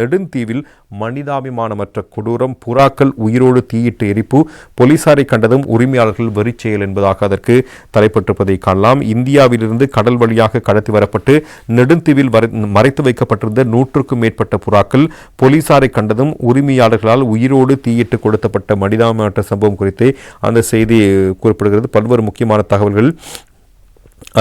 நெடுந்தீவில் மனிதாபிமானமற்ற கொடூரம் புறாக்கள் உயிரோடு தீயிட்டு எரிப்பு போலீசாரை கண்டதும் உரிமையாளர்கள் வெறிச்செயல் என்பதாக அதற்கு தலைப்பட்டிருப்பதை காணலாம். இந்தியாவிலிருந்து கடல் வழியாக கடத்தி வரப்பட்டு நெடுந்தீவில் மறைத்து வைக்கப்பட்டிருந்த நூற்றுக்கும் மேற்பட்ட புறாக்கள் போலீசாரை கண்டதும் உரிமையாளர்களால் உயிரோடு தீயிட்டு கொடுத்தப்பட்ட மனிதாபிமானற்ற சம்பவம் குறித்து அந்த செய்தி குறிப்பிடுகிறது. பல்வேறு முக்கியமான தகவல்கள்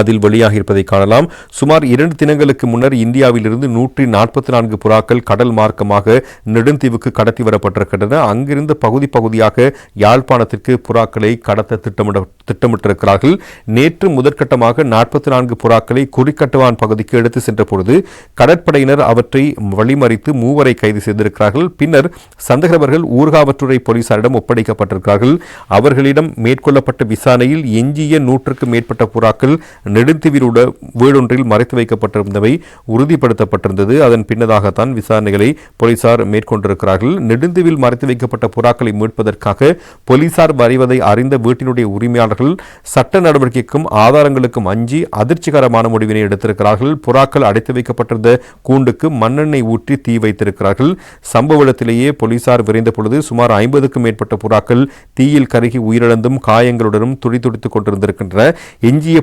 அதில் வெளியாக இருப்பதை காணலாம். சுமார் இரண்டு தினங்களுக்கு முன்னர் இந்தியாவிலிருந்து நூற்றி நாற்பத்தி நான்கு புறாக்கள் கடல் மார்க்கமாக நெடுந்தீவுக்கு கடத்தி வரப்பட்டிருக்கின்றன. அங்கிருந்து பகுதி பகுதியாக யாழ்ப்பாணத்திற்கு புறாக்களை கடத்த திட்டமிட திட்டமிட்டிருக்கிறார்கள். நேற்று முதற்கட்டமாக நாற்பத்தி நான்கு புறாக்களை குறிக்கட்டுவான் பகுதிக்கு எடுத்து சென்ற பொழுது கடற்படையினர் அவற்றை வழிமறித்து மூவரை கைது செய்திருக்கிறார்கள். பின்னர் சந்தேகவர்கள் ஊர்காவற்றுறை போலீசாரிடம் ஒப்படைக்கப்பட்டிருக்கிறார்கள். அவர்களிடம் மேற்கொள்ளப்பட்ட விசாரணையில் எஞ்சிய நூற்றுக்கும் மேற்பட்ட புறாக்கள் நெடுந்தீவிலுள்ள வீடொன்றில் மறைத்து வைக்கப்பட்டிருந்தவை உறுதிப்படுத்தப்பட்டிருந்தது. அதன் பின்னதாகத்தான் விசாரணைகளை போலீசார் மேற்கொண்டிருக்கிறார்கள். நெடுந்தீவில் மறைத்து வைக்கப்பட்ட புறாக்களை மீட்பதற்காக போலீசார் வரைவதை அறிந்த வீட்டினுடைய உரிமையாளர்கள் சட்ட நடவடிக்கைக்கும் ஆதாரங்களுக்கும் அஞ்சி அதிர்ச்சிகரமான முடிவினை எடுத்திருக்கிறார்கள். புறாக்கள் அடைத்து வைக்கப்பட்டிருந்த கூண்டுக்கு மண்ணெண்ணெய் ஊற்றி தீ வைத்திருக்கிறார்கள். சம்பவ இடத்திலேயே போலீசார் விரைந்த பொழுது சுமார் ஐம்பதுக்கும் மேற்பட்ட புறாக்கள் தீயில் கருகி உயிரிழந்தும் காயங்களுடனும் துடி துடித்துக் கொண்டிருந்திருக்கின்றன. எஞ்சிய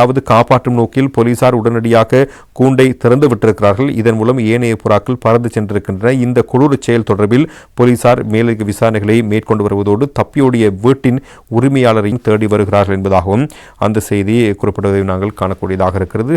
புறாக்களையாவது காப்பாற்றும் நோக்கில் போலீசார் உடனடியாக கூண்டை திறந்து விட்டிருக்கிறார்கள். இதன் மூலம் ஏனைய புறாக்கள் பறந்து சென்றிருக்கின்றன. இந்த கொடூர செயல் தொடர்பில் போலீசார் மேலதிக விசாரணைகளை மேற்கொண்டு வருவதோடு தப்பியோடிய வீட்டின் உரிமையாளரையும் தேடி வருகிறார்கள் என்பதாகவும் அந்த செய்தி குறிப்பிடுவதை நாங்கள் காணக்கூடியதாக இருக்கிறது.